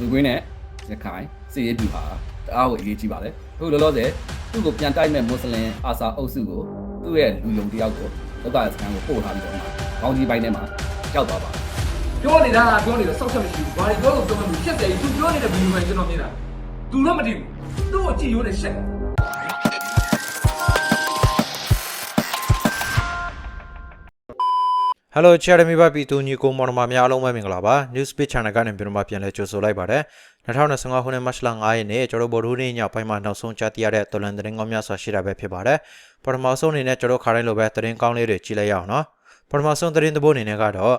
လူကွင်းနဲ့ရခိုင်စီရေးပြဟာတအားကိုအရေးကြီးပါတယ်အခုလောလောဆယ်သူ့ကိုပြန်တိုက်မဲ့မွတ်စလင်အာဆာအုပ်စုကိုသူ့ရဲ့လူယုံတယောက်ကိုလောကစခန်းကိုပို့ထားပြီးတော့မှကောင်းကြီးပိုင်းထဲမှာကြောက်သွားပါတယ်ပြောနေတာကပြောနေတာစောက်ချက်မရှိဘူးဘာတွေပြောလို့ပြောမှမဖြစ်တယ်သူပြောနေတဲ့ဗီဒီယိုမှာကျွန်တော်မြင်တာသူတော့မတည်ဘူးသူ့ကိုကြည့်ရိုးနဲ့ရှက် တယ်ဟယ်လိုချာရမီဘပီတူညီကိုမော်နမများအားလုံးပဲမင်္ဂလာပါ News Page Channel ကနေပြန်မှပြန်လဲကြိုဆိုလိုက်ပါတယ်2025ခုနှစ်မတ်လ9ရက်နေ့ကျွန်တော်ဗိုလ်ထူးနေ့ညပိုင်းမှာနောက်ဆုံးကြားသိရတဲ့တော်လန်သတင်းကောင်းများစွာရှိတာပဲဖြစ်ပါတယ်ပထမဆုံးအနေနဲ့ကျွန်တော်ခါတိုင်းလိုပဲသတင်းကောင်းလေးတွေကြည့်လိုက်ရအောင်နော်ပထမဆုံးသတင်းသဘောအနေနဲ့ကတော့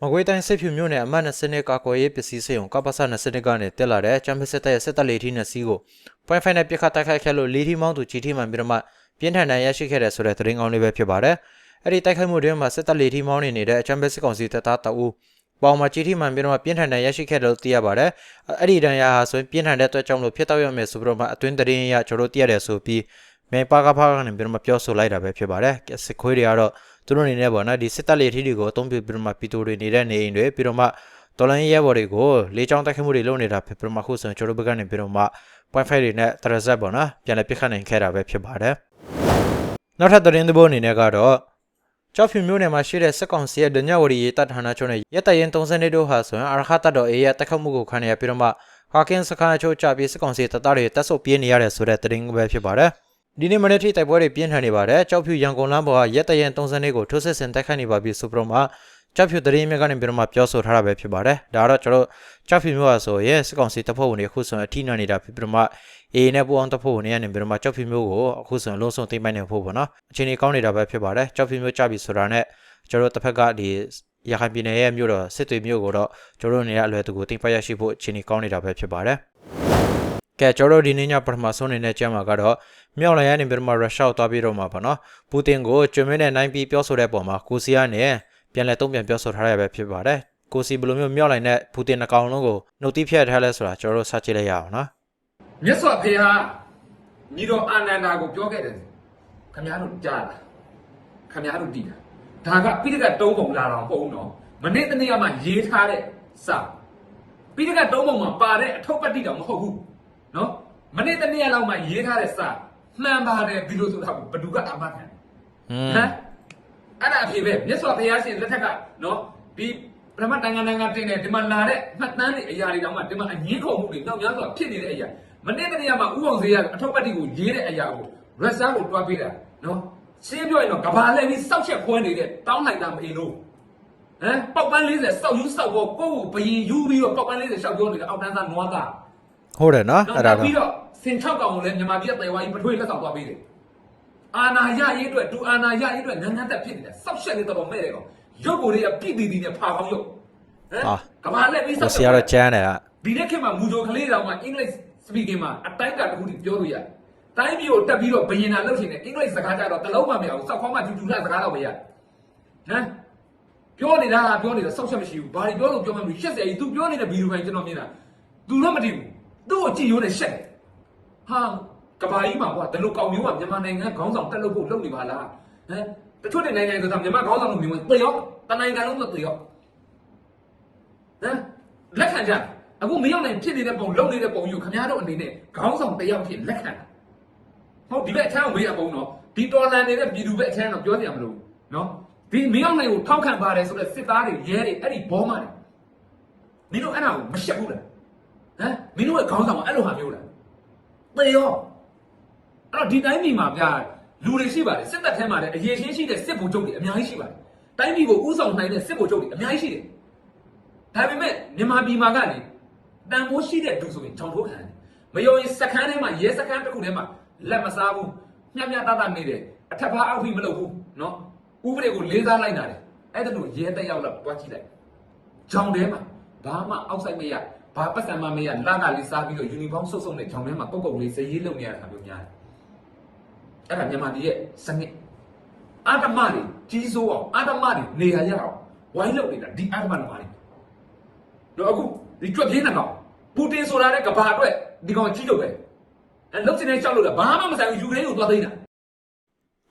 မကွေးတိုင်းစစ်ဖြူမြို့နယ်အမှတ်20နှစ်ကာကွယ်ရေးပစ္စည်းစေုံကပ္ပစ20ကနေတက်လာတဲ့ချမ်ပီယံစစ်တပ်ရဲ့စစ်တပ်လေထီးနှစ်စီးကို point five နဲ့ပြစ်ခတ်တိုက်ခိုက်ခဲ့လို့လေထီးမောင်းသူကြီးထီမှန်ပြီးတော့မှပြင်းထန်တဲ့ရရှိခဲ့တဲ့ဆိုတဲ့သတင်းကောင်းလေးပဲဖြစ်ပါတယ် အဲ့ဒီတိုက်ခိုက်မှုတွေမှာစစ်တပ်လေထီမောင်းနေနေတဲ့အချမ်ပီယံစစ်ကောင်စီတပ်သားတအူးပေါင်မှာကြီးထီမှန်ပြီးတော့မှပြင်းထန်တဲ့ရရှိခဲ့တယ်လို့သိရပါတယ်အဲ့ဒီတန်ရာဟာဆိုရင်ပြင်းထန်တဲ့အတွက်ကြောင့်လို့ဖြစ်တော့ရမယ်ဆိုပြီးတော့မှအတွင်းသတင်းရကျွန်တော်တို့သိရတယ်ဆိုပြီးမေပါကဖာကနေပြီးတော့မှပြောဆိုလိုက်တာပဲဖြစ်ပါတယ်စစ်ခွေးတွေကတော့သူတို့အနေနဲ့ပေါ့နော်ဒီစစ်တပ်လေထီတွေကိုအသုံးပြုပြီးတော့မှပီတိုတွေနေတဲ့နေအိမ်တွေပြီးတော့မှတော်လိုင်းရဲဘော်တွေကိုလေးချောင်းတိုက်ခိုက်မှုတွေလုပ်နေတာဖြစ်ပြီးတော့မှခုဆိုရင်ကျွန်တော်တို့ဘက်ကနေပြီးတော့မှ point 5တွေနဲ့တရဇက်ပေါ့နော်ပြန်လည်ပြစ်ခတ်နိုင်ခဲ့တာပဲဖြစ်ပါတယ်နောက်ထပ်သတင်းသဘောအနေနဲ့ကတော့ ကျောက်ဖြူမြို့နယ်မှာရှိတဲ့စစ်ကောင်စီရဲ့ဒညဝရီရေတပ်ဌာနချုပ်နဲ့ရဲတပ်ရင်32တို့ဟာဆိုရင်အာရခတပ်တော်အေးရဲ့တက်ခတ်မှုကိုခံရပြီးတော့မှဟာကင်းစခန်းအချို့ကြပြီးစစ်ကောင်စီတပ်သားတွေတပ်ဆုပ်ပြေးနေရတဲ့ဆိုတဲ့သတင်းပဲဖြစ်ပါတယ်ဒီနေ့မနေ့ထိတိုက်ပွဲတွေပြင်းထန်နေပါတယ်ကျောက်ဖြူရန်ကုန်လမ်းပေါ်ကရဲတပ်ရင်32ကိုထိုးစစ်ဆင်တိုက်ခိုက်နေပါပြီဆိုပြီးတော့မှကျောက်ဖြူသတင်းမြစ်ကနေပြီးတော့မှပြောဆိုထားတာပဲဖြစ်ပါတယ်ဒါကတော့ကျွန်တော်ကျောက်ဖြူမြို့ဟာဆိုရင်စစ်ကောင်စီတပ်ဖွဲ့ဝင်တွေအခုဆိုရင်အထိနာနေတာဖြစ်ပြီးတော့မှ အေးနဲ့ပူအောင်တဖို့နေရနေပြီးတော့မှကြောက်ဖြူမျိုးကိုအခုဆိုရင်လုံးစုံသိမ့်ပိုင်နေဖို့ပေါ့နော်အချိန်ကြီးကောင်းနေတာပဲဖြစ်ပါတယ်ကြောက်ဖြူမျိုးကြပြီဆိုတာနဲ့ကျွန်တော်တို့တစ်ဖက်ကဒီရခိုင်ပြည်နယ်ရဲ့မြို့တော်စစ်တွေမြို့ကိုတော့ကျွန်တော်တို့နေရအလွယ်တကူသိမ့်ပိုင်ရရှိဖို့အချိန်ကြီးကောင်းနေတာပဲဖြစ်ပါတယ်ကဲကျွန်တော်တို့ဒီနေ့ညပထမဆုံးအနေနဲ့ကြမ်းမှာကတော့မြောက်လိုင်းရနေပြီးတော့မှရုရှားကိုသွားပြီးတော့မှာပေါ့နော်ပူတင်ကိုကျွမ်းမင်းနဲ့နိုင်ပြီးပြောဆိုတဲ့ပုံမှာကိုစီကနေပြန်လဲတုံ့ပြန်ပြောဆိုထားရပဲဖြစ်ပါတယ်ကိုစီဘယ်လိုမျိုးမြောက်လိုင်းနဲ့ပူတင်အကောင်လုံးကိုနှုတ်တိဖြတ်ထားလဲဆိုတာကျွန်တော်တို့စကြည့်လိုက်ရအောင်နော် မြတ်စွာဘုရားညီတော်အာနန္ဒာကိုပြောခဲ့တယ်ခမည်းတော်ကြားလားခမည်းတော်တည်တာဒါကပိဋကတ်တုံးပုံလာတော့ပုံတော့မနေ့တနေ့ကမှရေးထားတဲ့စာပိဋကတ်တုံးပုံမှာပါတဲ့အထုပ်ပတ္တိတော့မဟုတ်ဘူးနော်မနေ့တနေ့ကလောက်မှရေးထားတဲ့စာမှန်ပါတယ်ဒီလိုဆိုတာကိုဘယ်သူကအမှတ်ခံอืมဟမ်အဲ့ဒါအဖြစ်ပဲမြတ်စွာဘုရားရှင်လက်ထက်ကနော်ဒီပထမတန်ခါတန်ခါတင်တယ်ဒီမှာလာတဲ့မှတ်တမ်းတွေအရာတွေတောင်မှဒီမှာအငင်းခုံမှုတွေနောက်များစွာဖြစ်နေတဲ့အရာ မနေ့တနေ့ကမှဥအောင်စေးကအထုပ်ပတ်တိကိုရေးတဲ့အရာကိုရက်ဆာကိုတွားပေးတာနော်ရှင်းပြောရင်တော့ကဘာလဲပြီးစောက်ချက်ခွဲနေတဲ့တောင်းလိုက်တာမအင်းလို့ဟမ်ပေါက်ပန်း40စောက်ယူစောက်ပေါ်ကိုယ့်ကိုဘယင်ယူပြီးတော့ပေါက်ပန်း40ရှောက်ပြောနေတဲ့အောက်တန်းသားနွားသားဟုတ်တယ်နော်နောက်အဲ့ဒါနောက်တော့ပြီးတော့စင်6ကောင်ကိုလည်းမြန်မာပြည်ကတေဝါကြီးပထွေးလက်ဆောင်သွားပေးတယ်အာနာရရေးအတွက်ဒူအာနာရရေးအတွက်ငန်းငန်းတက်ဖြစ်နေတယ်စောက်ရှက်နေတော့မဲ့တယ်ကောင်ရုပ်ကိုယ်တွေကပြည့်တည်တည်နဲ့ဖာကောင်းရုပ်ဟမ်ကဘာလဲပြီးစောကိုက်စီကတော့ကျန်းတယ်ကဒီနေ့ခေတ်မှာမူဂျိုကလေးတောင်မှအင်္ဂလိပ် စပီကင်မှာအတိုင်းတာတစ်ခုထိပြောလို့ရတယ်တိုင်းပြည်ကိုတက်ပြီးတော့ဘယင်နာလုပ်ရှင်နဲ့အင်္ဂလိပ်စကားကြတော့တလုံးမှမရဘူးစောက်ခေါင်းမှဂျူဂျူလာစကားတော့မရဟမ်ပြောနေတာကပြောနေတာစောက်ချက်မရှိဘူးဘာတွေပြောလို့ပြောမှမလို့ရှက်စရာကြီး तू ပြောနေတဲ့ဗီဒီယိုပိုင်းကျွန်တော်မြင်တာ तू တော့မတည်ဘူးသူ့ကိုကြည့်ရိုးနဲ့ရှက်တယ်ဟာကဘာကြီးမှာကွာဒီလိုကောင်မျိုးကမြန်မာနိုင်ငံခေါင်းဆောင်တက်လို့ဖို့လုပ်နေပါလားဟမ်တချို့တဲ့နိုင်ငံဆိုတာမြန်မာခေါင်းဆောင်လို့မြင်ဝင်သေရောတနိုင်ငံလုံးတော့သေရောဟမ်လက်ခံကြ အခုမရောက်နိုင်ဖြစ်နေတဲ့ပုံလုပ်နေတဲ့ပုံယူခင်ဗျားတို့အနေနဲ့ခေါင်းဆောင်တစ်ယောက်ဖြစ်လက်ခံတာဟုတ်ဒီဘက်အချမ်းကိုမေးရပုံတော့ဒီတော်လန်နေတဲ့ပြည်သူဘက်အချမ်းတော့ပြောစရာမလိုဘူးနော်ဒီမရောက်နိုင်ကိုထောက်ခံပါတယ်ဆိုတော့စစ်သားတွေရဲတွေအဲ့ဒီဘောမတွေမင်းတို့အဲ့ဒါကိုမရှက်ဘူးလားဟမ်မင်းတို့ရဲ့ခေါင်းဆောင်ကအဲ့လိုဟာမျိုးလားသေရောအဲ့တော့ဒီတိုင်းပြည်မှာဗျာလူတွေရှိပါတယ်စစ်တပ်ထဲမှာလည်းအရေးချင်းရှိတဲ့စစ်ဗိုလ်ချုပ်တွေအများကြီးရှိပါတယ်တိုင်းပြည်ကိုဥဆောင်နိုင်တဲ့စစ်ဗိုလ်ချုပ်တွေအများကြီးရှိတယ်ဒါပေမဲ့မြန်မာပြည်မှာကလေ တန်ဖိုးရှိတဲ့သူဆိုရင်ကြောင်ထိုးခံတယ်မယုံရင်စခန်းထဲမှာရဲစခန်းတစ်ခုထဲမှာလက်မစားဘူးမျှမျှတတနေတယ်အထက်ဖားအောက်ထိမလုပ်ဘူးနော်ဥပဒေကိုလေးစားလိုက်တာတယ်အဲ့ဒါလို့ရဲတက်ရောက်လာတွားကြည့်လိုက်ကြောင်ထဲမှာဘာမှအောက်ဆိုင်မရဘာပတ်စံမမရလာကလေးစားပြီးတော့ယူနီဖောင်းဆုပ်ဆုပ်နဲ့ကြောင်ထဲမှာပုတ်ပုတ်လေးစရေးလုံနေရတာမျိုးများတယ်အဲ့ဒါမြန်မာပြည်ရဲ့စနစ်အာတမတွေကြီးစိုးအောင်အာတမတွေနေရာရအောင်ဝိုင်းလုပ်နေတာဒီအာတမတွေပါလေတော့အခု ဒီကြွက်ပြင်းနေကောင်ပူတင်ဆိုတာတဲ့ကဘာအတွက်ဒီကောင်ကြီးလို့ပဲအဲလုတ်ချင်တဲ့ရှောက်လို့တာဘာမှမဆိုင်ဘူးယူကရိန်းကိုသွားသိမ်းတာ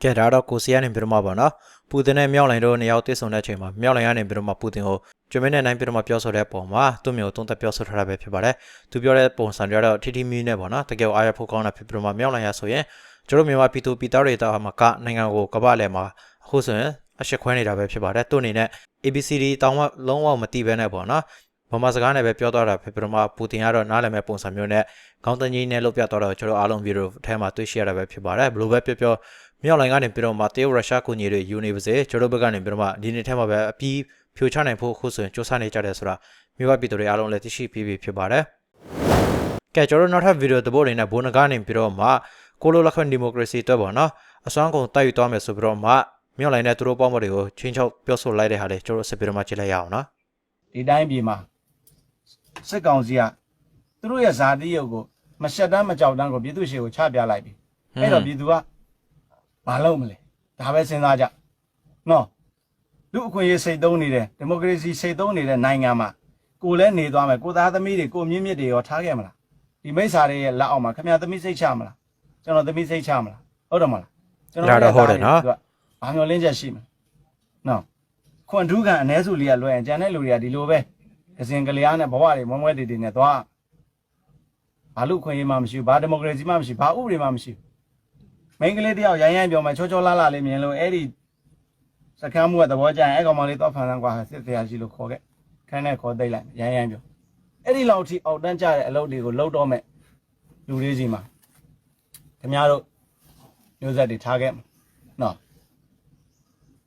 ကဲဒါတော့ကိုစီကနေပြီးတော့မှပါနော်ပူတင်နဲ့မြောက်လိုင်တို့နှစ်ယောက်တွေ့ဆုံတဲ့အချိန်မှာမြောက်လိုင်ကနေပြီးတော့မှပူတင်ကိုဂျမင်းနဲ့နိုင်ပြီးတော့မှပြောဆိုတဲ့ပုံမှာသူ့မျိုးသုံးသက်ပြောဆိုထားတာပဲဖြစ်ပါတယ်သူပြောတဲ့ပုံစံတွေကတော့ထီထီမီနဲ့ပေါ့နော်တကယ်အားရဖို့ကောင်းတာဖြစ်ပြီးတော့မှမြောက်လိုင်ရဆိုရင်ကျွန်တော်မြန်မာပြည်သူပြည်သားတွေတာမှာကနိုင်ငံကိုကမ္ဘာလဲမှာအခုဆိုရင်အရှိခွဲနေတာပဲဖြစ်ပါတယ်သူ့အနေနဲ့ ABCD တောင်းမှလုံးဝမသိဘဲနဲ့ပေါ့နော် ဗမာစကားနဲ့ပဲပြောတော့တာဖြစ်ပြီးတော့မှပူတင်ကတော့နားလည်မဲ့ပုံစံမျိုးနဲ့ခေါင်းတန်းကြီးနဲ့လုပ်ပြတော့တော့ကျွန်တော်အားလုံးဗီဒီယိုထဲမှာတွေ့ရှိရတာပဲဖြစ်ပါတယ်ဘယ်လိုပဲပြောပြောမြောက်လိုင်းကနေပြီးတော့မှတရုတ်ရုရှားကိုညီတွေယူနေပါစေကျွန်တော်ဘက်ကနေပြီးတော့မှဒီနေ့ထဲမှာပဲအပြီးဖြိုချနိုင်ဖို့အခုဆိုရင်စ조사နေကြတယ်ဆိုတာမြို့ပပြည်သူတွေအားလုံးလည်းသိရှိပြီးပြီဖြစ်ပါတယ်။ကဲကျွန်တော်နောက်ထပ်ဗီဒီယိုတစ်ပုဒ်အနေနဲ့ဘုန်းကနေပြီးတော့မှကိုလိုလက်ခွန်ဒီမိုကရေစီအတွက်ပေါ့နော်အစွမ်းကုန်တိုက်ယူသွားမယ်ဆိုပြီးတော့မှမြောက်လိုင်းနဲ့သူတို့ပေါ့မတွေကိုချင်းချောက်ပြောဆိုလိုက်တဲ့ဟာလေးကျွန်တော်ဆက်ပြီးတော့မှကြည့်လိုက်ရအောင်နော်ဒီတိုင်းပြည်မှာ စစ်ကောင်စီကသူတို့ရဲ့ဇာတိရုပ်ကိုမရှက်တမ်းမကြောက်တမ်းကိုပြည်သူရှေ့ကိုချပြလိုက်ပြီအဲ့တော့ပြည်သူကမလုပ်မလဲဒါပဲစဉ်းစားကြနော်လူအခွင့်အရေးစိတ်သုံးနေတဲ့ဒီမိုကရေစီစိတ်သုံးနေတဲ့နိုင်ငံမှာကိုလည်းနေသွားမယ်ကိုသားသမီးတွေကိုမြင့်မြင့်တွေရောထားခဲ့မလားဒီမိစ္ဆာတွေရဲ့လက်အောက်မှာခင်ဗျာသမီးစိတ်ချမလားကျွန်တော်သမီးစိတ်ချမလားဟုတ်တယ်မလားကျွန်တော်ဘာမျောလင်းချက်ရှိမလဲနော်ခွန်ထူးကန်အ ਨੇ စုလေးကလွယ်ရင်ကျန်တဲ့လူတွေကဒီလိုပဲ ကစင်ကလျားနဲ့ဘဝတွေမွဲမွဲတေတေနဲ့သွားဘာလို့ခွင့်ရေးမှမရှိဘူးဘာဒီမိုကရေစီမှမရှိဘူးဘာဥပဒေမှမရှိဘူးမိန်းကလေးတယောက်ရိုင်းရိုင်းပြောမှချောချောလာလာလေးမြင်လို့အဲ့ဒီစကမ်းမှုကသဘောကျရင်အဲ့ကောင်မလေးတော့ဖန်ဆန်းကွာစစ်တရားရှိလို့ခေါ်ခဲ့ခန်းနဲ့ခေါ်သိမ့်လိုက်ရိုင်းရိုင်းပြောအဲ့ဒီလောက်ထိအောက်တန်းကြတဲ့အလုပ်တွေကိုလှုပ်တော့မဲ့လူလေးစီမှာခင်ဗျားတို့မျိုးဆက်တွေထားခဲ့မှာနော်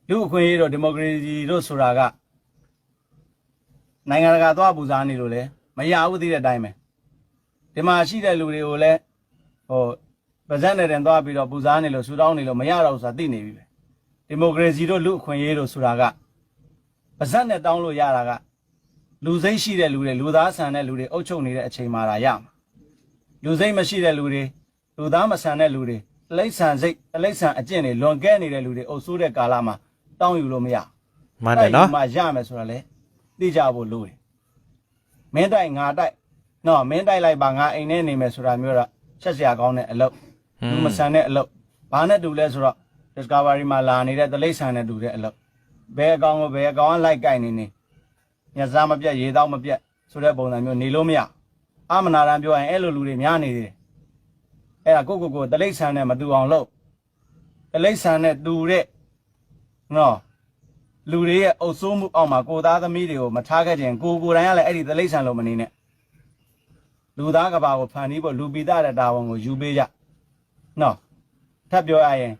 လူအခွင့်အရေးတို့ဒီမိုကရေစီတို့ဆိုတာက နိုင်ငံတကာသွားပူစားနေလို့လေမရဘူးသိတဲ့အတိုင်းပဲဒီမှာရှိတဲ့လူတွေကိုလည်းဟိုပါဇက်နဲ့တင်သွားပြီးတော့ပူစားနေလို့ဆူတောင်းနေလို့မရတော့ဘူးဆိုတာသိနေပြီပဲဒီမိုကရေစီတို့လူအခွင့်အရေးတို့ဆိုတာကပါဇက်နဲ့တောင်းလို့ရတာကလူစိတ်ရှိတဲ့လူတွေလူသားဆန်တဲ့လူတွေအုပ်ချုပ်နေတဲ့အချိန်မှလာရမှာလူစိတ်မရှိတဲ့လူတွေလူသားမဆန်တဲ့လူတွေတလိษံစိတ်တလိษံအကျင့်တွေလွန်ကဲနေတဲ့လူတွေအုပ်ဆိုးတဲ့ကာလမှာတောင်းယူလို့မရဘူးမှန်တယ်နော်တိုက်ယူမှရမယ်ဆိုတာလေ သိကြဖို့လိုတယ်မင်းတိုက်ငါတိုက်နော်မင်းတိုက်လိုက်ပါငါအိမ်ထဲနေမယ်ဆိုတာမျိုးတော့ချက်စရာကောင်းတဲ့အလုပ်လူမဆန်တဲ့အလုပ်ဘာနဲ့တူလဲဆိုတော့ discovery မှာလာနေတဲ့တလိဆန်နဲ့တူတဲ့အလုပ်ဘယ်အကောင်ကိုဘယ်အကောင်ကလိုက်ကြိုက်နေနေညစားမပြတ်ရေတောက်မပြတ်ဆိုတဲ့ပုံစံမျိုးနေလို့မရအမနာရန်ပြောရင်အဲ့လိုလူတွေများနေသေးတယ်အဲ့ဒါကိုကိုကိုတလိဆန်နဲ့မတူအောင်လုပ်တလိဆန်နဲ့တူတဲ့နော် လူတွေရဲ့အုပ်စိုးမှုအောက်မှာကိုသားသမီးတွေကိုမထားခဲ့ခြင်းကိုကိုယ်တိုင်ကလည်းအဲ့ဒီသလိษံလုံးမနေနဲ့လူသားကဘာကိုဖန်ပြီးဖို့လူပိသားတဲ့တာဝန်ကိုယူပေးကြနော်ထပ်ပြောရရင်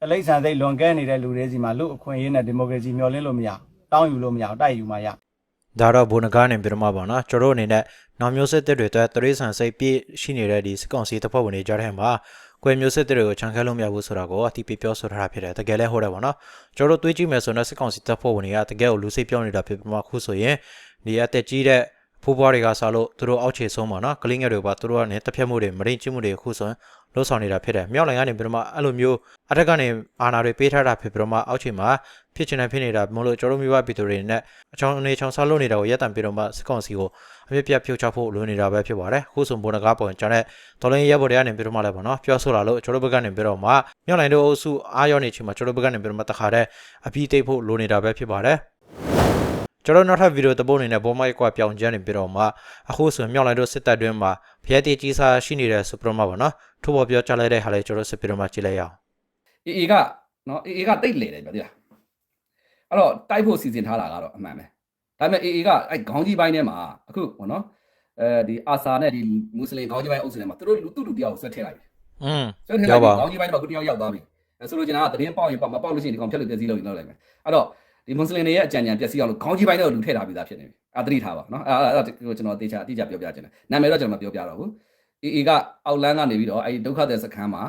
သလိษံစိတ်လွန်ကဲနေတဲ့လူတွေစီမှာလူအခွင့်အရေးနဲ့ဒီမိုကရေစီမျှော်လင့်လို့မရတောင်းယူလို့မရတိုက်ယူမှရ ဒါတော့ဘုန်းကားနေပြီးတော့မှပါနော်ကျွန်တော်တို့အနေနဲ့နောက်မျိုးစစ်တစ်တွေအတွက်တရိษံစိတ်ပြည့်ရှိနေတဲ့ဒီစစ်ကောင်စီတပ်ဖွဲ့ဝင်တွေကြားထဲမှာ ကွယ်မျိုးစစ်တွေကိုခြံခဲလို့မရဘူးဆိုတာကိုအတိပေးပြောဆိုထားတာဖြစ်တယ်တကယ်လည်းဟုတ်တယ်ပေါ့နော်ကျွန်တော်တို့တွေးကြည့်မယ်ဆိုတော့စစ်ကောင်စီတပ်ဖွဲ့ဝင်တွေကတကယ်ကိုလူစိတ်ပြောနေတာဖြစ်ပြီးမှခုဆိုရင်ဒီအသက်ကြီးတဲ့ဖိုးဘွားတွေကစားလို့သူတို့အောက်ခြေဆုံးပါနော်ကလေးငယ်တွေပါသူတို့ကနေတစ်ဖက်မှုတွေမရင်းချမှုတွေခုဆိုရင် လှုပ်ဆောင်နေတာဖြစ်တယ်မြောက်လိုင်ကနေပြီးတော့မှအဲ့လိုမျိုးအထက်ကနေအာဏာတွေပေးထားတာဖြစ်ပြီးတော့မှအောက်ခြေမှာဖြစ်ချင်တယ်ဖြစ်နေတာမလို့ကျွန်တော်တို့မျိုးပပြည်သူတွေနဲ့အချောင်းအနေချောင်းစားလို့နေတာကိုရက်တံပြီးတော့မှစစ်ကောင်စီကိုအပြစ်ပြတ်ဖြုတ်ချဖို့လိုနေတာပဲဖြစ်ပါတယ်ခုဆိုဘုံတကားပေါ်ကျွန်တော်တော်လိုင်းရဲဘော်တွေကနေပြီးတော့မှလည်းပေါ့နော်ပြောဆိုလာလို့ကျွန်တော်တို့ဘက်ကနေပြီးတော့မှမြောက်လိုင်တို့အုပ်စုအားရောနေချိန်မှာကျွန်တော်တို့ဘက်ကနေပြီးတော့မှတခါတည်းအပြီးသိပ်ဖို့လိုနေတာပဲဖြစ်ပါတယ် ကျွန်တော်နောက်ထပ်ဗီဒီယိုတစ်ပုဒ်အနေနဲ့ဘောမိုက်ကွာပြောင်းကျန်းနေပြီးတော့မှအခုဆိုရင်မြောက်လိုင်တို့စစ်တပ်တွင်းမှာဖျက်တီကြီးစားရှိနေတဲ့စပရမပေါ့နော်ထို့ပေါ်ပြောချလိုက်တဲ့ဟာလေးကျွန်တော်စစ်ပြီးတော့မှကြည့်လိုက်ရအောင်အေအေကနော်အေအေကတိတ်လေတယ်ပြောတိလားအဲ့တော့တိုက်ဖို့စီစဉ်ထားတာကတော့အမှန်ပဲဒါပေမဲ့အေအေကအဲ့ခေါင်းကြီးပိုင်းထဲမှာအခုဘောနော်အဲဒီအာဆာနဲ့ဒီမွတ်စလင်ခေါင်းကြီးပိုင်းအုပ်စုထဲမှာသူတို့လူသူ့လူတယောက်ကိုဆွဲထည့်လိုက်ပြီอืมဆွဲထည့်လိုက်ပြီခေါင်းကြီးပိုင်းထဲမှာခုတယောက်ရောက်သွားပြီအဲဆိုလို့ကျင်တာကတရင်ပေါက်ရင်ပေါက်မပေါက်လို့ရှိရင်ဒီကောင်ဖြတ်လို့ပြည့်စည်လို့လောက်လိုက်မယ်အဲ့တော့ ဒီမွတ်စလင်တွေရဲ့အကြံဉာဏ်ပြည့်စည်အောင်လို့ခေါင်းကြီးပိုင်းထဲကိုလူထည့်ထားပြီးသားဖြစ်နေပြီအာသတိထားပါနော်အဲ့အဲ့အဲ့ကျွန်တော်တေချာအတိအကျပြောပြချင်တယ်နာမည်တော့ကျွန်တော်မပြောပြတော့ဘူးအေအေကအောက်လန်းကနေပြီးတော့အဲ့ဒီဒုက္ခသည်စခန်းမှာ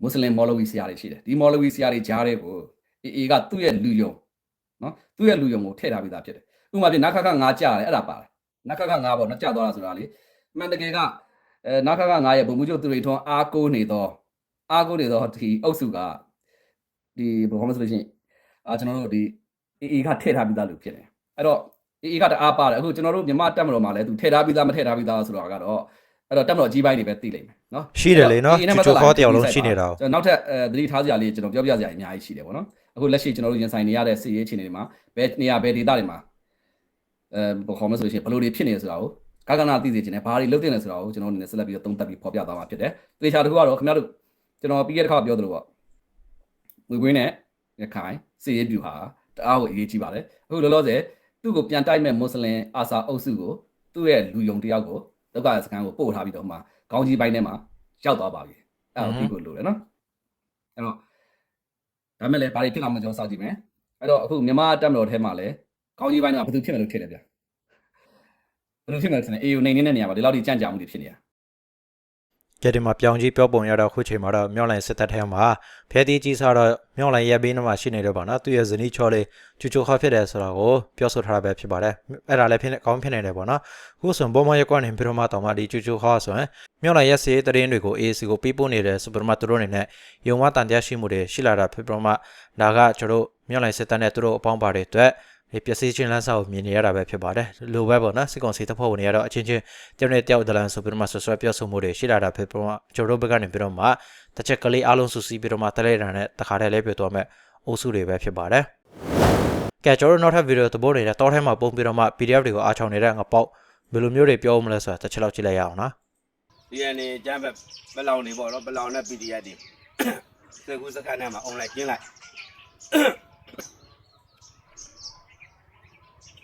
မွတ်စလင်မော်လဝီဆရာတွေရှိတယ်ဒီမော်လဝီဆရာတွေကြားတဲ့ကိုအေအေကသူ့ရဲ့လူယုံနော်သူ့ရဲ့လူယုံကိုထည့်ထားပြီးသားဖြစ်တယ်ဥပမာပြနခခ9ကြားတယ်အဲ့ဒါပါတယ်နခခ9ပေါ့နော်ကြားသွားတာဆိုတာလေအမှန်တကယ်ကအဲနခခ9ရဲ့ဘုံမှုချုပ်သူတွေထွန်းအားကိုးနေတော့အားကိုးနေတော့ဒီအုပ်စုကဒီဘယ်လိုမှဆိုလို့ရှိရင်အာကျွန်တော်တို့ဒီ အေအေကထည့်ထားပြီးသားလူဖြစ်တယ်အဲ့တော့အေအေကတအားပါတယ်အခုကျွန်တော်တို့မြမတက်မတော်မှာလည်းသူထည့်ထားပြီးသားမထည့်ထားပြီးသားဆိုတော့ကတော့အဲ့တော့တက်မတော်ကြီးပိုင်းတွေပဲသိလိမ့်မယ်နော်ရှိတယ်လေနော်အဲ့တော့ AA နဲ့ကျိုးခေါ်တယောက်လုံးပတ်သက်ရှိနေတာကျွန်တော်နောက်ထပ်အဲသတိထားစရာလေးကျွန်တော်ပြောပြစရာအများကြီးရှိတယ်ပေါ့နော်အခုလက်ရှိကျွန်တော်တို့ရင်ဆိုင်နေရတဲ့စစ်ရေးအခြေအနေတွေမှာဘယ်နေရာဘယ်ဒေသတွေမှာအဲဘယ်ခေါ်မလဲဆိုလို့ရှိရင်ဘယ်လိုတွေဖြစ်နေလဲဆိုတာကိုကာကနာသိစေချင်တယ်ဘာတွေလုပ်တင်လဲဆိုတာကိုကျွန်တော်အနေနဲ့ဆက်လက်ပြီးတော့သုံးသပ်ပြီးဖော်ပြသွားမှာဖြစ်တယ်သေချာတစ်ခုကတော့ခင်ဗျားတို့ကျွန်တော်ပြီးခဲ့တဲ့ခါပြောသလိုပေါ့ငွေကွင်းနဲ့ရခိုင်စစ်ရေးပြူဟာ တအားကိုအရေးကြီးပါတယ်အခုလောလောဆယ်သူ့ကိုပြန်တိုက်မဲ့မွတ်စလင်အာဆာအုပ်စုကိုသူ့ရဲ့လူယုံတယောက်ကိုဒုက္ခစခန်းကိုပို့ထားပြီးတော့မှခေါင်းကြီးပိုင်းထဲမှာရောက်သွားပါပြီအဲ့တော့ဒီကိုလိုတယ်နော်အဲ့တော့ဒါမဲ့လည်းဘာတွေဖြစ်လာမှကျွန်တော်စောင့်ကြည့်မယ်အဲ့တော့အခုမြန်မာတက်မတော်ထဲမှာလည်းကောင်းကြီးပိုင်းကဘယ်သူဖြစ်မယ်လို့ထင်လဲဗျဘယ်လိုဖြစ်မယ်လို့ထင်လဲအေယူနေနေတဲ့နေရာမှာဒီလောက်ထိကြံ့ကြာမှုတွေဖြစ်နေတာ ကဲဒီမှာပြောင်းကြီးပြောပုံရတော့ခုချိန်မှာတော့မြောက်လိုင်စစ်တပ်ထဲမှာဖဲတီကြီးစားတော့မြောက်လိုင်ရဲ့ဘေးနားမှာရှိနေတော့ပါနော်သူရဲ့ဇနီးချောလေးချူချူခေါ်ဖြစ်တယ်ဆိုတော့ကိုပြောဆိုထားတာပဲဖြစ်ပါတယ်အဲ့ဒါလည်းဖြစ်နေကောင်းဖြစ်နေတယ်ပေါ့နော်ခုဆိုဘောမရက်ကွက်နေပြီးတော့မှတောင်မှဒီချူချူခေါ်ဆိုရင်မြောက်လိုင်ရဲ့စီးတရင်တွေကို AC ကိုပေးပို့နေတယ်ဆိုပြီးတော့မှသူတို့အနေနဲ့ယုံမတန်တရားရှိမှုတွေရှိလာတာဖြစ်ပြီးတော့မှဒါကကျွန်တော်တို့မြောက်လိုင်စစ်တပ်နဲ့သူတို့အပေါင်းပါတွေအတွက်ဒီ ပျက်စီးခြင်းလမ်းစာကိုမြင်နေရတာပဲဖြစ်ပါတယ်လိုပဲပေါ့နော်စစ်ကောင်စီတပ်ဖွဲ့ဝင်တွေကတော့အချင်းချင်းတယောက်နဲ့တယောက်ဒလန်ဆိုပြီးတော့မှဆွဆွဲပြောဆိုမှုတွေရှိလာတာဖြစ်ပြီးတော့မှကျွန်တော်တို့ဘက်ကနေပြီးတော့မှတစ်ချက်ကလေးအားလုံးစုစည်းပြီးတော့မှတလဲတာနဲ့တခါတည်းလဲပြသွားမဲ့အုပ်စုတွေပဲဖြစ်ပါတယ်ကဲကျွန်တော်တို့နောက်ထပ်ဗီဒီယိုသဘောနေတဲ့တောထဲမှာပုံပြီးတော့မှ PDF တွေကိုအားချောင်နေတဲ့ငါပေါက်ဘယ်လိုမျိုးတွေပြောမလဲဆိုတာတစ်ချက်လောက်ကြည့်လိုက်ရအောင်နော်ဒီကနေ့ကျမ်းဘက်ဘလောင်နေပေါ့နော်ဘလောင်နဲ့ PDF တွေစကူစကန်ထဲမှာ online ကျင်းလိုက်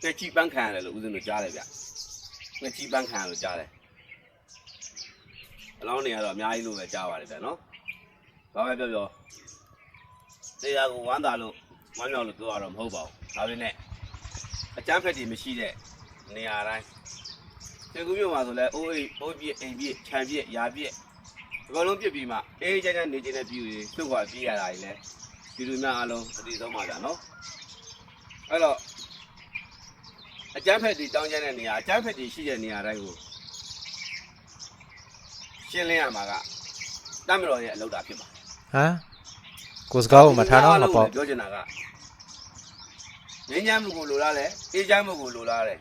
တက်ချီပန်းခံရတယ်လို့ဦးဇင်းတို့ကြားတယ်ဗျတက်ချီပန်းခံရလို့ကြားတယ်ဘလောင်နေရတော့အများကြီးလို့ပဲကြားပါတယ်ဗျနော်ဘာပဲပြောပြောတရားကိုဝမ်းသာလို့ဝမ်းမြောက်လို့ပြောရတော့မဟုတ်ပါဘူးဒါပေမဲ့အကျမ်းဖက်တွေမရှိတဲ့နေရာတိုင်းကျေကူမြို့မှာဆိုလဲအိုးအိအိုးပြည့်အိမ်ပြည့်ခြံပြည့်ရာပြည့်ဒီဘလုံးပြည့်ပြီးမှအေးချမ်းချမ်းနေခြင်းတဲ့ပြည်တွေသူ့ကွာပြေးရတာကြီးလဲပြည်သူများအားလုံးအတိဆုံးပါဗျာနော်အဲ့တော့ အကျန်းဖက်တွေတောင်းကျမ်းတဲ့နေရာအကျန်းဖက်တွေရှိတဲ့နေရာတိုင်းကိုရှင်းလင်းရမှာကတမ်းမတော်ရဲ့အလုပ်တာဖြစ်ပါဟမ်ကိုစကားကိုမထားတော့ငါပေါက်ပြောချင်တာကငင်းချမ်းမှုကိုလိုလားလေအေးချမ်းမှုကိုလိုလားလေ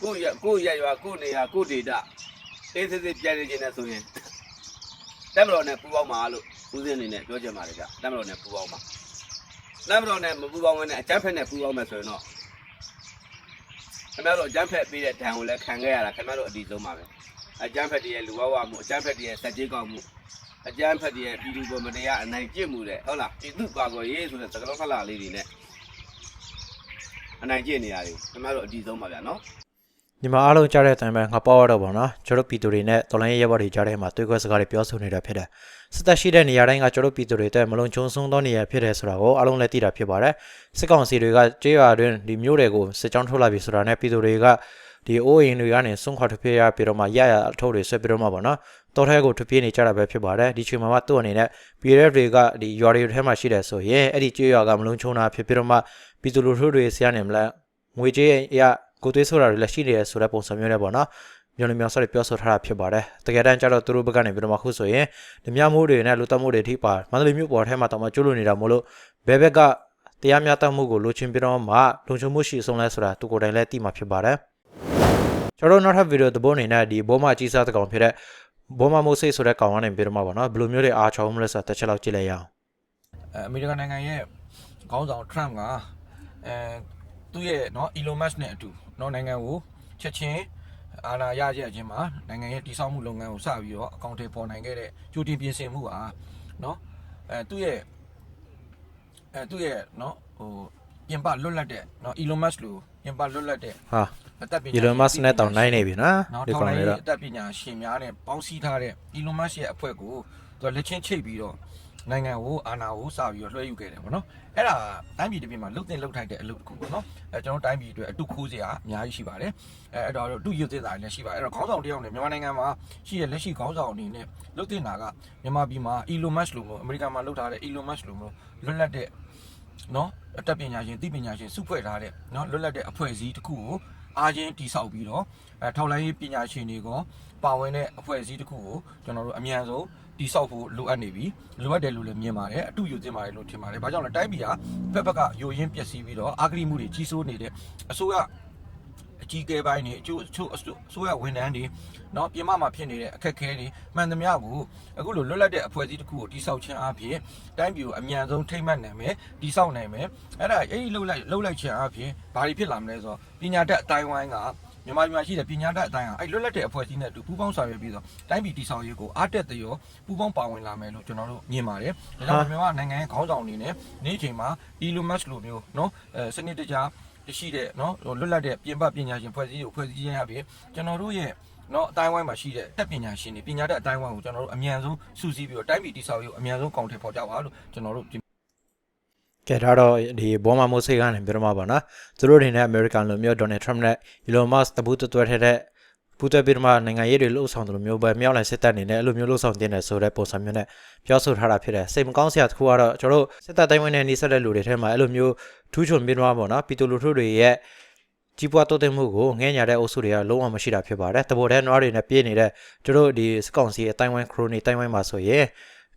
ကိုယ့်ရကိုယ့်ရရွာကိုယ့်နေရာကိုယ့်ဒေတာအေးစစ်စစ်ပြန်နေခြင်းနဲ့ဆိုရင်တက်မတော်နဲ့ပူပေါင်းမှာလို့ဦးစင်းအနေနဲ့ပြောချင်ပါတယ်ဗျတက်မတော်နဲ့ပူပေါင်းမှာတက်မတော်နဲ့မပူပေါင်းဘဲနဲ့အကျန်းဖက်နဲ့ပူပေါင်းမယ်ဆိုရင်တော့ ခင်ဗျားတို့အကျန်းဖက်ပေးတဲ့ဒဏ်ကိုလည်းခံခဲ့ရတာခင်ဗျားတို့အဒီဆုံးပါပဲအကျန်းဖက်တည်းရဲ့လူဝဝမှုအကျန်းဖက်တည်းရဲ့စက်ကြီးကောက်မှုအကျန်းဖက်တည်းရဲ့ပြည်သူပေါ်မတရားအနိုင်ကျင့်မှုတဲ့ဟုတ်လားပြည်သူကာကွယ်ရေးဆိုတဲ့သကလုံးခလာလေးတွေနဲ့အနိုင်ကျင့်နေရတယ်ခင်ဗျားတို့အဒီဆုံးပါဗျာနော်ညီမအားလုံးကြားတဲ့အတိုင်းပဲငါပေါက်ရတော့ပေါ့နော်ကျွန်တော်တို့ပြည်သူတွေနဲ့တော်လိုင်းရဲဘော်တွေကြားထဲမှာတွေ့ခွဲစကားတွေပြောဆိုနေတာဖြစ်တယ် စစ်တပ်ရှိတဲ့နေရာတိုင်းကကျွန်တော်တို့ပြည်သူတွေတဲ့မလုံခြုံဆုံးသောနေရာဖြစ်တယ်ဆိုတာကိုအားလုံးလည်းသိတာဖြစ်ပါတယ်စစ်ကောင်စီတွေကကြေးရွာတွင်ဒီမျိုးတွေကိုစစ်ကြောင်းထုတ်လာပြီဆိုတာနဲ့ပြည်သူတွေကဒီအိုးအိမ်တွေကနေဆုံးခွာထွက်ပြေးရပြီးတော့မှရရအထုပ်တွေဆွဲပြီးတော့မှပေါ့နော်တော်ထဲကိုထွက်ပြေးနေကြတာပဲဖြစ်ပါတယ်ဒီချိန်မှာမှသူ့အနေနဲ့ PRF တွေကဒီရွာတွေထဲမှာရှိတယ်ဆိုရင်အဲ့ဒီကြေးရွာကမလုံခြုံတာဖြစ်ပြီးတော့မှပြည်သူလူထုတွေဆရာနေမလားငွေကြေးအရာကိုသွေးဆိုတာတွေလည်းရှိနေရဆိုတဲ့ပုံစံမျိုးနဲ့ပေါ့နော် မျိုးလိုမျိုးဆော်တွေပြောဆိုထားတာဖြစ်ပါတယ်တကယ်တမ်းကျတော့သူတို့ဘက်ကနေပြီးတော့မှခုဆိုရင်ဓမြမှုတွေနဲ့လူတက်မှုတွေထိပါမန္တလေးမြို့ပေါ်ထဲမှာတောင်မှကျွလို့နေတာမို့လို့ဘယ်ဘက်ကတရားမျှတမှုကိုလိုချင်ပြီးတော့မှလုံခြုံမှုရှိဆုံးလဲဆိုတာသူကိုယ်တိုင်လည်းသိမှာဖြစ်ပါတယ်ကျွန်တော်တို့နောက်ထပ်ဗီဒီယိုသဘောအနေနဲ့ဒီဘောမကြီးစားတဲ့ကောင်ဖြစ်တဲ့ဘောမမိုးစိတ်ဆိုတဲ့ကောင်ကနေပြီးတော့မှပေါ့နော်ဘယ်လိုမျိုးတွေအားချောင်းမလဲဆိုတာတစ်ချက်လောက်ကြည့်လိုက်ရအောင် အဲအမေရိကန်နိုင်ငံရဲ့ခေါင်းဆောင် Trump ကအဲသူ့ရဲ့เนาะ Elon Musk နဲ့အတူเนาะနိုင်ငံကိုချက်ချင်း အာဏာရရခြင်းမှာနိုင်ငံရဲ့တည်ဆောက်မှုလုပ်ငန်းကိုစပြီးတော့အကောင့်တွေပေါ်နိုင်ခဲ့တဲ့ကြိုတင်ပြင်ဆင်မှုဟာနော်အဲသူ့ရဲ့အဲသူ့ရဲ့နော်ဟိုပြင်ပလွတ်လပ်တဲ့နော် Elon Musk လိုပြင်ပလွတ်လပ်တဲ့ဟာအသက်ပညာ Elon Musk နဲ့တောင်နိုင်နေပြီနော်ဒီကောင်လေးကအသက်ပညာရှင်များနဲ့ပေါင်းစည်းထားတဲ့ Elon Musk ရဲ့အဖွဲ့ကိုသူကလက်ချင်းချိတ်ပြီးတော့ နိုင်ငံကိုအာဏာကိုစပြီးတော့လွှဲယူခဲ့တယ်ပေါ့နော်အဲ့ဒါတိုင်းပြည်တစ်ပြည်မှာလုတ်တင်လုတ်ထိုက်တဲ့အလုပ်တစ်ခုပေါ့နော်အဲကျွန်တော်တိုင်းပြည်အတွက်အတုခိုးစရာအများကြီးရှိပါတယ်အဲအဲ့တော့သူရွတ်တင်တာလည်းရှိပါတယ်အဲ့တော့ခေါင်းဆောင်တစ်ယောက်နဲ့မြန်မာနိုင်ငံမှာရှိတဲ့လက်ရှိခေါင်းဆောင်အနေနဲ့လုတ်တင်တာကမြန်မာပြည်မှာ Elon Musk လို့မျိုးအမေရိကန်မှာလုတ်ထားတဲ့ Elon Musk လို့မျိုးလွတ်လပ်တဲ့နော်အတတ်ပညာရှင်သိပညာရှင်စုဖွဲ့ထားတဲ့နော်လွတ်လပ်တဲ့အဖွဲ့အစည်းတစ်ခုကိုအားချင်းတိဆောက်ပြီးတော့အဲထောက်လိုင်းရေးပညာရှင်တွေကပါဝင်တဲ့အဖွဲ့အစည်းတစ်ခုကိုကျွန်တော်တို့အမြန်ဆုံး တိဆောက်ဖို့လိုအပ်နေပြီလိုအပ်တယ်လို့လည်းမြင်ပါတယ်အတူယူတင်ပါတယ်လို့ထင်ပါတယ်ဘာကြောင့်လဲတိုင်းပြည်ကဘက်ဘက်ကယိုရင်းပျက်စီးပြီးတော့အာဂရိမှုတွေကြီးစိုးနေတဲ့အစိုးရ အကြီးအကဲပိုင်းတွေအကျိုးအချို့အစိုးရဝန်ထမ်းတွေเนาะပြင်မမှာဖြစ်နေတဲ့အခက်အခဲတွေမှန်သမျှကိုအခုလိုလွတ်လပ်တဲ့အဖွဲ့အစည်းတစ်ခုကိုတိစောက်ခြင်းအပြင်တိုင်းပြည်ကိုအမြန်ဆုံးထိမ့်မှတ်နိုင်မယ်တိစောက်နိုင်မယ်အဲ့ဒါအဲ့ဒီလှုပ်လိုက်လှုပ်လိုက်ခြင်းအပြင်ဘာတွေဖြစ်လာမလဲဆိုတော့ပညာတတ်အတိုင်းဝိုင်းက မြန်မာပြည်မှာရှိတဲ့ပညာတတ်အတိုင်းဟာအဲ့လွတ်လပ်တဲ့အဖွဲ့အစည်းနဲ့အတူပူးပေါင်းဆောင်ရွက်ပြီးတော့တိုင်းပြည်တည်ဆောက်ရေးကိုအားတက်သရောပူးပေါင်းပါဝင်လာမယ်လို့ကျွန်တော်တို့မြင်ပါတယ်။ဒါကြောင့်မြန်မာနိုင်ငံရဲ့ခေါင်းဆောင်အနေနဲ့နေ့ချိန်မှာ Elon Musk လိုမျိုးနော်အဲစနစ်တကျရှိတဲ့နော်လွတ်လပ်တဲ့ပြင်ပပညာရှင်ဖွဲ့စည်းရုပ်ဖွဲ့စည်းခြင်းအပြင်ကျွန်တော်တို့ရဲ့နော်အတိုင်းဝိုင်းမှာရှိတဲ့တက်ပညာရှင်တွေပညာတတ်အတိုင်းဝိုင်းကိုကျွန်တော်တို့အမြန်ဆုံးစုစည်းပြီးတော့တိုင်းပြည်တည်ဆောက်ရေးကိုအမြန်ဆုံးကောင်ထည်ဖော်ကြပါလို့ကျွန်တော်တို့ ကဲဒါတော့ဒီဘောမာမိုးစိတ်ကနေပြောမှာပါနော်သူတို့တွေနဲ့ American လိုမျိုး Donald Trump နဲ့ Elon Musk တပူးတွဲထဲတဲ့ပူတဲ့ပြီးမှနိုင်ငံရေးတွေလှုပ်ဆောင်တယ်လို့မျိုးပဲမြောက်လိုက်စစ်တပ်နေနဲ့အဲ့လိုမျိုးလှုပ်ဆောင်တင်တယ်ဆိုတဲ့ပုံစံမျိုးနဲ့ပြောဆိုထားတာဖြစ်တယ်စိတ်မကောင်းစရာတစ်ခုကတော့ကျွန်တော်တို့စစ်တပ်တိုင်းဝင်နဲ့နှိစက်တဲ့လူတွေထဲမှာအဲ့လိုမျိုးထူးချွန်ပြီးတော့ပေါ့နော်ပီတိုလူထုတွေရဲ့ကြီးပွားတိုးတက်မှုကိုငဲညာတဲ့အုပ်စုတွေကလုံးဝမရှိတာဖြစ်ပါတယ်တဘောတဲ့နွားတွေနဲ့ပြေးနေတဲ့ကျွန်တော်တို့ဒီစကောင်စီအတိုင်းဝိုင်းခရိုနီတိုင်းဝိုင်းမှာဆိုရင်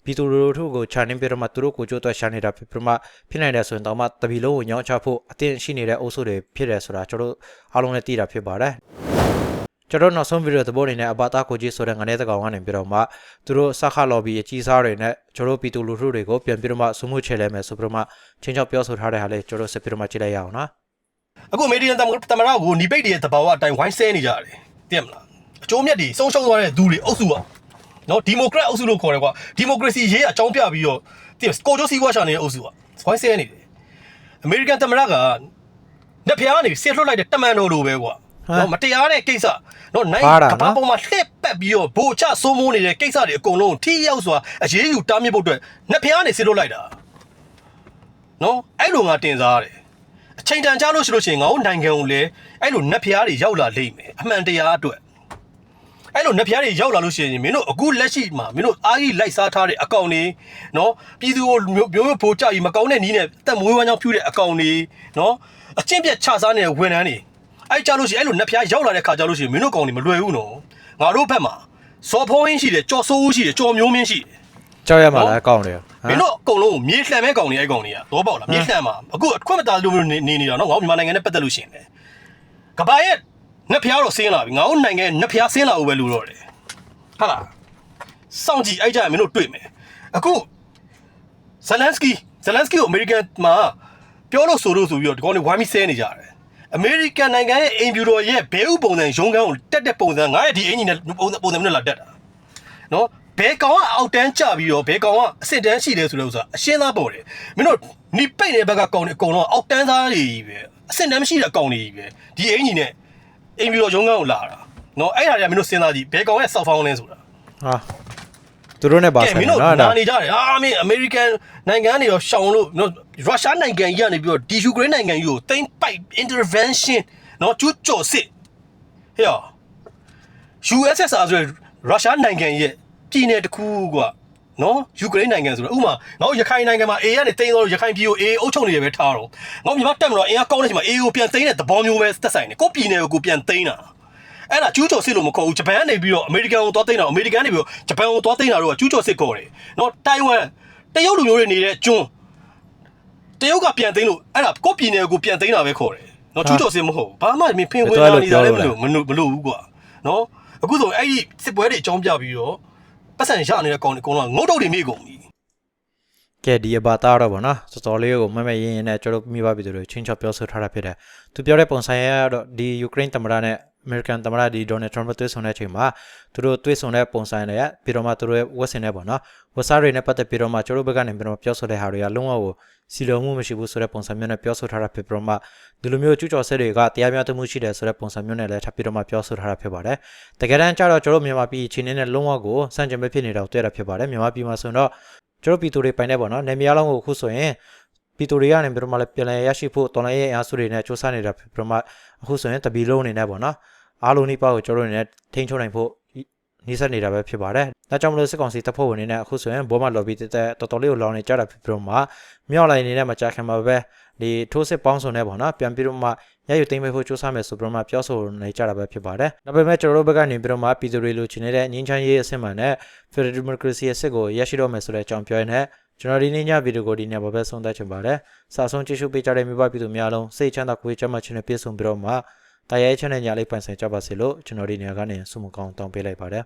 ပြည်သူလူထုကိုခြံနေပြီးတော့မှသူတို့ကိုကြိုးတွက်ရှာနေတာဖြစ်ပြီးမှဖြစ်နိုင်တယ်ဆိုရင်တော့မှတပီလုံးကိုညောင်းချဖို့အတင်းရှိနေတဲ့အုပ်စုတွေဖြစ်တယ်ဆိုတာကျွန်တော်တို့အားလုံးလည်းသိတာဖြစ်ပါတယ်ကျွန်တော်နောက်ဆုံးဗီဒီယိုသဘောနေနဲ့အဘာတာကိုကြီးဆိုတဲ့ငနေတကောင်ကနေပြီးတော့မှသူတို့စခါလော်ဘီအကြီးစားတွေနဲ့ကျွန်တော်ပြည်သူလူထုတွေကိုပြန်ပြီးတော့မှစုမှုချဲလဲမယ်ဆိုပြီးတော့မှချင်းချောက်ပြောဆိုထားတဲ့ဟာလေးကျွန်တော်စစ်ပြီးတော့မှကြည့်လိုက်ရအောင်နော်အခုအမေရိကန်တမတမရကိုနီပိတ်တွေရဲ့တဘာဝအတိုင်းဝိုင်းဆဲနေကြတယ်သိရမလားအကျိုးမြတ်တွေဆုံးရှုံးသွားတဲ့သူတွေအုပ်စုอ่ะ နော်ဒီမိုကရက်အုပ်စုလို့ခေါ်တယ်ကွာဒီမိုကရေစီရေးအကြောင်းပြပြီးတော့သိရကိုဂျိုစီဝါရှာနေတဲ့အုပ်စုอ่ะဝိုင်းဆဲနေတယ်အမေရိကန်တမရကလက်ဖျားကနေဆစ်လွှတ်လိုက်တဲ့တမန်တော်လိုပဲကွာနော်မတရားတဲ့ကိစ္စနော်နိုင်ကဘာပေါ်မှာလှက်ပက်ပြီးတော့ဘိုချစိုးမိုးနေတဲ့ကိစ္စတွေအကုန်လုံးထိရောက်စွာအရေးယူတားမြစ်ဖို့အတွက်လက်ဖျားကနေဆစ်လွှတ်လိုက်တာနော်အဲ့လိုငါတင်စားရတယ်အချိန်တန်ကြလို့ရှိလို့ရှိရင်ငါတို့နိုင်ငံကိုလည်းအဲ့လိုနက်ဖျားတွေရောက်လာလိမ့်မယ်အမှန်တရားအတွက် အဲ့လိုနက်ဖျားတွေရောက်လာလို့ရှိရင်မင်းတို့အခုလက်ရှိမှာမင်းတို့အားကြီးလိုက်စားထားတဲ့အကောင့်တွေနော်ပြည်သူကိုမျိုးမျိုးဖိုးကြကြီးမကောင်းတဲ့နီးနဲ့အသက်မွေးဝမ်းကြောင်းဖြူတဲ့အကောင့်တွေနော်အချင်းပြတ်ချစားနေတဲ့ဝန်ထမ်းတွေအဲ့ကြလို့ရှိရင်အဲ့လိုနက်ဖျားရောက်လာတဲ့ခါကြလို့ရှိရင်မင်းတို့ကောင်တွေမလွယ်ဘူးနော်ငါတို့ဘက်မှာစော်ဖုံးရင်းရှိတယ်ကြော်ဆိုးဦးရှိတယ်ကြော်မျိုးမင်းရှိတယ်ကြောက်ရမှာလားအကောင့်တွေမင်းတို့အကုန်လုံးကိုမြေလှန်မဲ့ကောင်တွေအဲ့ကောင်တွေကတော့ပေါ့လားမြေလှန်မှာအခုအခွင့်မသားလို့မျိုးနေနေနေတာနော်ငါတို့မြန်မာနိုင်ငံနဲ့ပတ်သက်လို့ရှိရင်လေကဘာရဲ့ နှက်ဖျားတော့ဆင်းလာပြီငါတို့နိုင်ငံနှက်ဖျားဆင်းလာဦးပဲလို့တော့တယ်ဟာလားစောင့်ကြည့်အဲ့ကြရင်မင်းတို့တွေ့မယ်အခုဇလန်စကီဇလန်စကီကိုအမေရိကန်မှာပြောလို့ဆိုလို့ဆိုပြီးတော့ဒီကောင်တွေဝိုင်းပြီးဆဲနေကြတယ်အမေရိကန်နိုင်ငံရဲ့အင်ဗျူတော်ရဲ့ဘဲဥပုံစံရုံးခန်းကိုတက်တဲ့ပုံစံငါရဲ့ဒီအင်ဂျင်နဲ့ပုံစံပုံစံမျိုးနဲ့လာတက်တာနော်ဘဲကောင်ကအောက်တန်းကြပြီးတော့ဘဲကောင်ကအစ်စ်တန်းရှိတယ်ဆိုလို့ဆိုတာအရှင်းသားပေါ်တယ်မင်းတို့နီပိတ်နေတဲ့ဘက်ကကောင်တွေအကုန်လုံးအောက်တန်းသားတွေကြီးပဲအစ်စ်တန်းမရှိတဲ့ကောင်တွေကြီးပဲဒီအင်ကြီးနဲ့ အင်ပြီးတော့ရုံးခန်းကိုလာတာနော်အဲ့ဒါတွေကမင်းတို့စဉ်းစားကြည့်ဘဲကောင်ရဲ့စောက်ဖောင်းလဲဆိုတာဟာသူတို့နဲ့ပါကဲဆိုင်မင်းနော်တို့အဲ့ဒါနားနေကြတယ်အာမင်းအမေရိကန်နိုင်ငံကနေရောရှောင်လို့နော်ရုရှားနိုင်ငံကြီးကနေပြီးတော့ဒီယူကရိန်းနိုင်ငံကြီးကိုတိမ့်ပိုက် intervention နော်ကျူးကျော်စစ်ဟဲ့ USSR ဆိုရယ်ရုရှားနိုင်ငံရဲ့ပြည်နယ်တစ်ခုကွာ နော်ယူကရိန်းနိုင်ငံဆိုတော့ဥမာငါတို့ရခိုင်နိုင်ငံမှာ A ကနေတိန်းတော့ရခိုင်ပြည်ကို A အုပ်ချုပ်နေရပဲထားတော့ငါတို့မြန်မာတက်မလို့အင်အားကောင်းတဲ့အချိန်မှာ A ကိုပြန်သိမ်းတဲ့သဘောမျိုးပဲသက်ဆိုင်တယ်ကိုယ့်ပြည်နယ်ကိုကိုပြန်သိမ်းတာအဲ့ဒါကျူးကျော်စစ်လို့မခေါ်ဘူးဂျပန်ကနေပြီးတော့အမေရိကန်ကိုသွားသိမ်းတာအမေရိကန်ကနေပြီးတော့ဂျပန်ကိုသွားသိမ်းတာတော့ကျူးကျော်စစ်ခေါ်တယ်နော်တိုင်ဝမ်တရုတ်လူမျိုးတွေနေတဲ့ကျွန်းတရုတ်ကပြန်သိမ်းလို့အဲ့ဒါကိုယ့်ပြည်နယ်ကိုပြန်သိမ်းတာပဲခေါ်တယ်နော်ကျူးကျော်စစ်မဟုတ်ဘူးဘာမှမင်းဖင်ဝင်လာနေတာလည်းမလို့မလို့မလို့ဘူးကွာနော်အခုဆိုအဲ့ဒီစစ်ပွဲတွေအကြောင်းပြပြီးတော့ ပတ်စံရနေတဲ့ကောင်တွေအကုန်လုံးကငုတ်တုတ်တွေမိကုန်ပြီကဲဒီအဘာတာတော့ဗောနော်စောစောလေးကိုမမရင်းရင်းနဲ့ကျွန်တော်မိဘပြည်သူတွေချင်းချောက်ပြောဆိုထားတာဖြစ်တယ်သူပြောတဲ့ပုံစံရတော့ဒီယူကရိန်းသမ္မတနဲ့ အမေရိကန်သမ္မတဒီဒေါ်နယ်ထရမ့်တွေ့ဆုံတဲ့အချိန်မှာသူတို့တွေ့ဆုံတဲ့ပုံစံတွေပြီးတော့မှသူတို့ရဲ့ဝက်စင်နဲ့ပေါ့နော်ဝက်စားတွေနဲ့ပတ်သက်ပြီးတော့မှကျွန်တော်ဘက်ကနေပြီးတော့ပြောဆိုတဲ့ဟာတွေကလုံးဝကိုစီလုံးမှုမရှိဘူးဆိုတဲ့ပုံစံမျိုးနဲ့ပြောဆိုထားတာဖြစ်ပြီးတော့မှဒီလိုမျိုးကျူးကျော်ဆက်တွေကတရားမျှတမှုရှိတယ်ဆိုတဲ့ပုံစံမျိုးနဲ့လည်းထပ်ပြီးတော့မှပြောဆိုထားတာဖြစ်ပါတယ်တကယ်တမ်းကျတော့ကျွန်တော်မြန်မာပြည်ချင်းနေနဲ့လုံးဝကိုစန့်ကျင်ပဲဖြစ်နေတာကိုတွေ့ရတာဖြစ်ပါတယ်မြန်မာပြည်မှာဆိုတော့ကျွန်တော်ပြည်သူတွေပိုင်နေပေါ့နော်နေမရလုံးကိုအခုဆိုရင်ပြည်သူတွေကနေပြီးတော့မှလည်းပြန်လည်ရရှိဖို့တော်လိုင်းရဲ့အားစုတွေနဲ့စူးစမ်းနေတာဖြစ်ပြီးတော့မှအခုဆိုရင်တပီလုံးအနေနဲ့ပေါ့နော် အားလုံးနှိပါကိုကျွန်တော်တို့အနေနဲ့ထိန်းချုပ်နိုင်ဖို့နှိစက်နေတာပဲဖြစ်ပါတယ်။ဒါကြောင့်မလို့စစ်ကောင်စီတပ်ဖွဲ့ဝင်တွေနဲ့အခုဆိုရင်ဘောမလော်ဘီတက်တက်တော်တော်လေးကိုလောင်းနေကြတာဖြစ်ပြီးတော့မှမြောက်လိုက်နေတဲ့မကြာခင်မှာပဲဒီထိုးစစ်ပေါင်းစုံနေပေါ့နော်ပြန်ပြီးတော့မှရယူသိမ်းပေးဖို့စူးစမ်းမယ်ဆိုပြီးတော့မှပြောဆိုနေကြတာပဲဖြစ်ပါတယ်။ဒါပေမဲ့ကျွန်တော်တို့ဘက်ကနေပြီးတော့မှပြည်သူတွေလိုချင်နေတဲ့ငင်းချမ်းရေးအဆင့်မှန်နဲ့ Federal Democracy အစစ်ကိုရရှိတော့မယ်ဆိုတဲ့အကြောင်းပြောရင်းနဲ့ကျွန်တော်ဒီနေ့ညဗီဒီယိုကိုဒီနေ့မှာပဲဆုံးသက်ချင်ပါတယ်။စာဆုံးကြည့်ရှုပေးကြတဲ့မိဘပြည်သူများလုံးစိတ်ချမ်းသာကိုယ်ချမ်းသာခြင်းနဲ့ပြည့်စုံပြီးတော့မှ တာရဲချန်နဲ့ညာလေးပိုင်ဆိုင်ကြပါစေလို့ကျွန်တော်ဒီနေရာကနေဆုမကောင်းတောင်းပေးလိုက်ပါတယ်